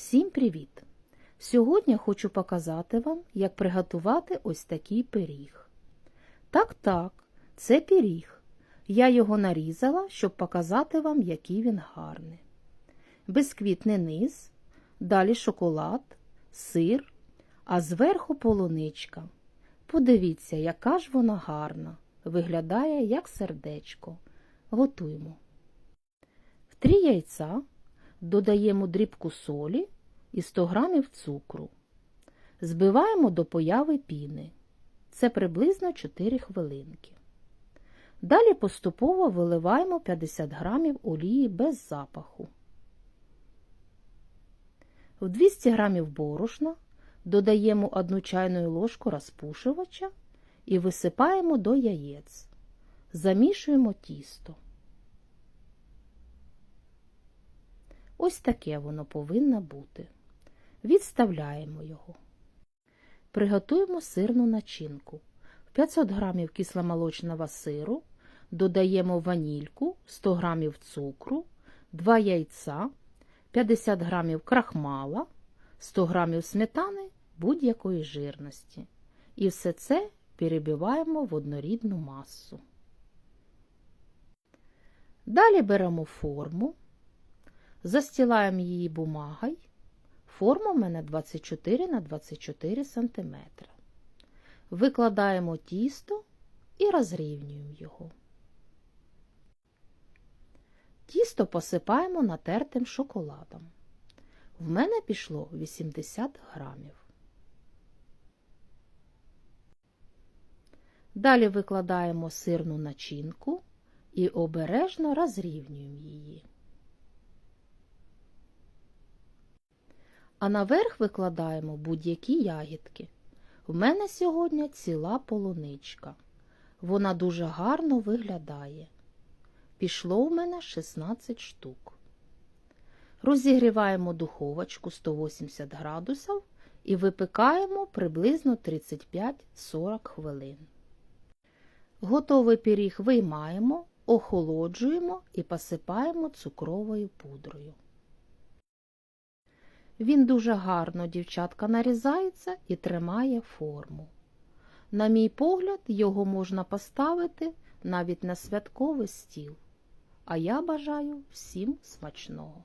Всім привіт! Сьогодні хочу показати вам, як приготувати ось такий пиріг. Так, так, це пиріг. Я його нарізала, щоб показати вам, який він гарний. Безквітний низ, далі шоколад, сир, а зверху полуничка. Подивіться, яка ж вона гарна. Виглядає як сердечко. Готуємо. В три яйця додаємо дрібку солі і 100 грамів цукру. Збиваємо до появи піни. Це приблизно 4 хвилинки. Далі поступово виливаємо 50 грамів олії без запаху. В 200 грамів борошна додаємо 1 чайну ложку розпушувача і висипаємо до яєць. Замішуємо тісто. Ось таке воно повинно бути. Відставляємо його. Приготуємо сирну начинку. В 500 г кисломолочного сиру додаємо ванільку, 100 г цукру, 2 яйця, 50 г крахмала, 100 г сметани будь-якої жирності. І все це перебиваємо в однорідну масу. Далі беремо форму. Застілаємо її бумагою. Форма в мене 24 на 24 см. Викладаємо тісто і розрівнюємо його. Тісто посипаємо натертим шоколадом. В мене пішло 80 грамів. Далі викладаємо сирну начинку і обережно розрівнюємо її. А наверх викладаємо будь-які ягідки. В мене сьогодні ціла полуничка. Вона дуже гарно виглядає. Пішло у мене 16 штук. Розігріваємо духовочку 180 градусів і випікаємо приблизно 35-40 хвилин. Готовий пиріг виймаємо, охолоджуємо і посипаємо цукровою пудрою. Він дуже гарно, дівчатка, нарізається і тримає форму. На мій погляд, його можна поставити навіть на святковий стіл. А я бажаю всім смачного.